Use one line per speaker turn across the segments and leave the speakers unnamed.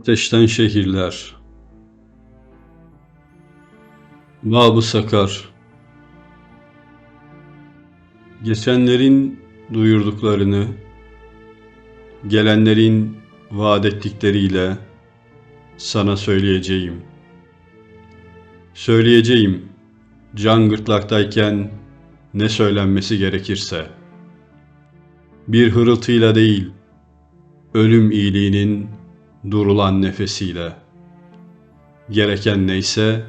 Ateşten şehirler. Babı Sakar. Geçenlerin duyurduklarını, gelenlerin vaat ettikleriyle sana söyleyeceğim. Söyleyeceğim can gırtlaktayken ne söylenmesi gerekirse. Bir hırıltıyla değil, ölüm iyiliğinin durulan nefesiyle. Gereken neyse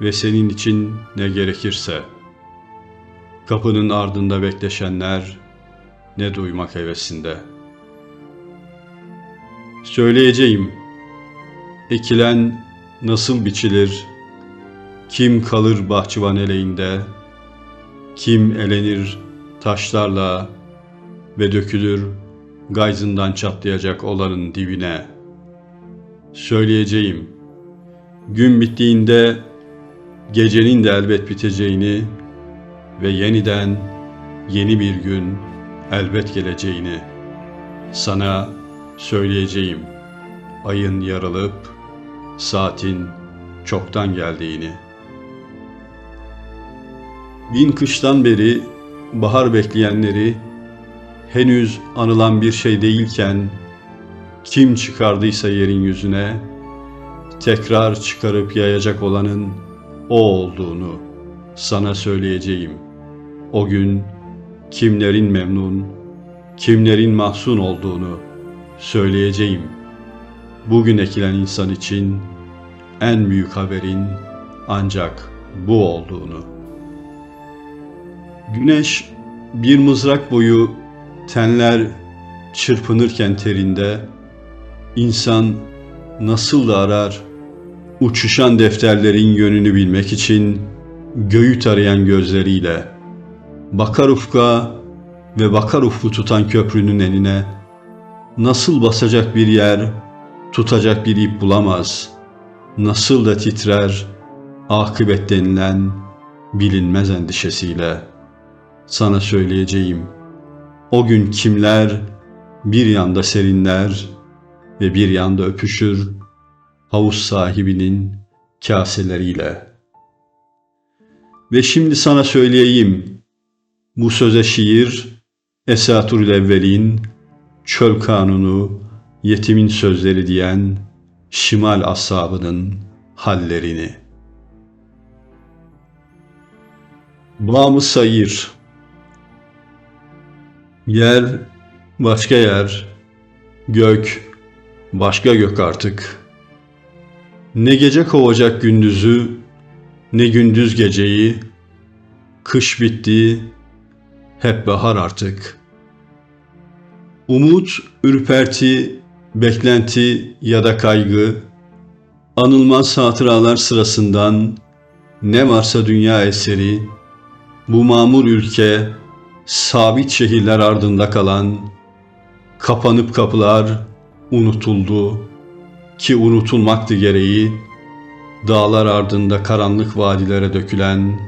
ve senin için ne gerekirse. Kapının ardında bekleşenler ne duymak hevesinde. Söyleyeceğim, ekilen nasıl biçilir, kim kalır bahçıvan eleğinde, kim elenir taşlarla ve dökülür gayzından çatlayacak olanın dibine. Söyleyeceğim, gün bittiğinde gecenin de elbet biteceğini ve yeniden yeni bir gün elbet geleceğini sana söyleyeceğim. Ayın yarılıp saatin çoktan geldiğini. Bin kıştan beri bahar bekleyenleri henüz anılan bir şey değilken kim çıkardıysa yerin yüzüne tekrar çıkarıp yayacak olanın o olduğunu sana söyleyeceğim. O gün kimlerin memnun, kimlerin mahzun olduğunu söyleyeceğim. Bugün ekilen insan için en büyük haberin ancak bu olduğunu. Güneş bir mızrak boyu tenler çırpınırken terinde insan nasıl da arar uçuşan defterlerin yönünü bilmek için göğü tarayan gözleriyle bakar ufka ve bakar ufku tutan köprünün eline nasıl basacak bir yer tutacak bir ip bulamaz nasıl da titrer akıbet denilen bilinmez endişesiyle. Sana söyleyeceğim o gün kimler bir yanda serinler ve bir yanda öpüşür havuz sahibinin kaseleriyle. Ve şimdi sana söyleyeyim, bu söze şiir, Esaturul Evvelin, Çöl Kanunu, Yetimin Sözleri diyen Şimal ashabının hallerini. Bağımı sayır, yer başka yer, gök başka gök artık.'' Ne gece kovacak gündüzü, ne gündüz geceyi, kış bitti, hep bahar artık. Umut, ürperti, beklenti ya da kaygı, anılmaz hatıralar sırasından ne varsa dünya eseri, bu mamur ülke, sabit şehirler ardında kalan, kapanıp kapılar unutuldu, ki unutulmaktı gereği, dağlar ardında karanlık vadilere dökülen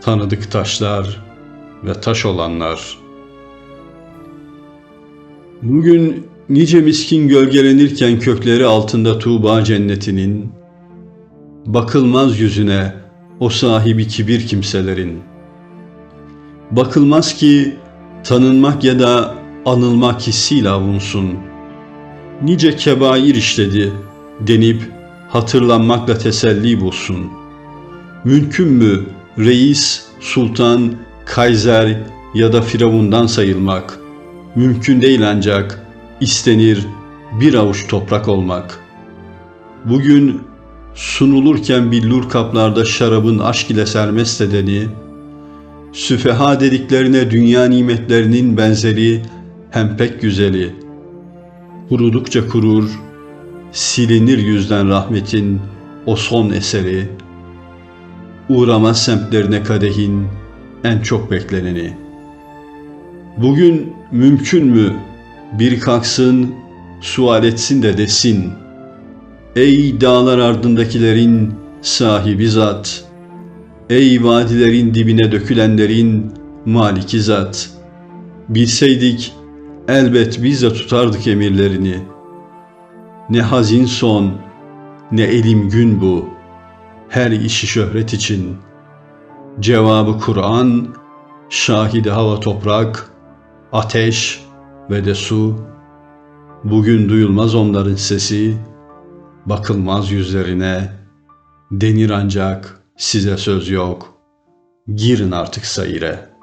tanıdık taşlar ve taş olanlar. Bugün nice miskin gölgelenirken kökleri altında Tuğba cennetinin, bakılmaz yüzüne o sahibi kibir kimselerin. Bakılmaz ki tanınmak ya da anılmak hissiyle avunsun.'' nice kebair işledi denip hatırlanmakla teselli bulsun. Mümkün mü reis, sultan, kaiser ya da firavundan sayılmak? Mümkün değil ancak istenir bir avuç toprak olmak. Bugün sunulurken billur kaplarda şarabın aşk ile sermest edeni, süfeha dediklerine dünya nimetlerinin benzeri hem pek güzeli.'' Kurudukça kurur, silinir yüzden rahmetin o son eseri, uğramaz semtlerine kadehin en çok bekleneni. Bugün mümkün mü bir kalksın, sual etsin de desin, Ey dağlar ardındakilerin sahibi zat, Ey vadilerin dibine dökülenlerin maliki zat, bilseydik elbet biz de tutardık emirlerini. Ne hazin son, ne elim gün bu, her işi şöhret için. Cevabı Kur'an, şahidi hava toprak, ateş ve de su. Bugün duyulmaz onların sesi, bakılmaz yüzlerine, denir ancak size söz yok. Girin artık sayire.''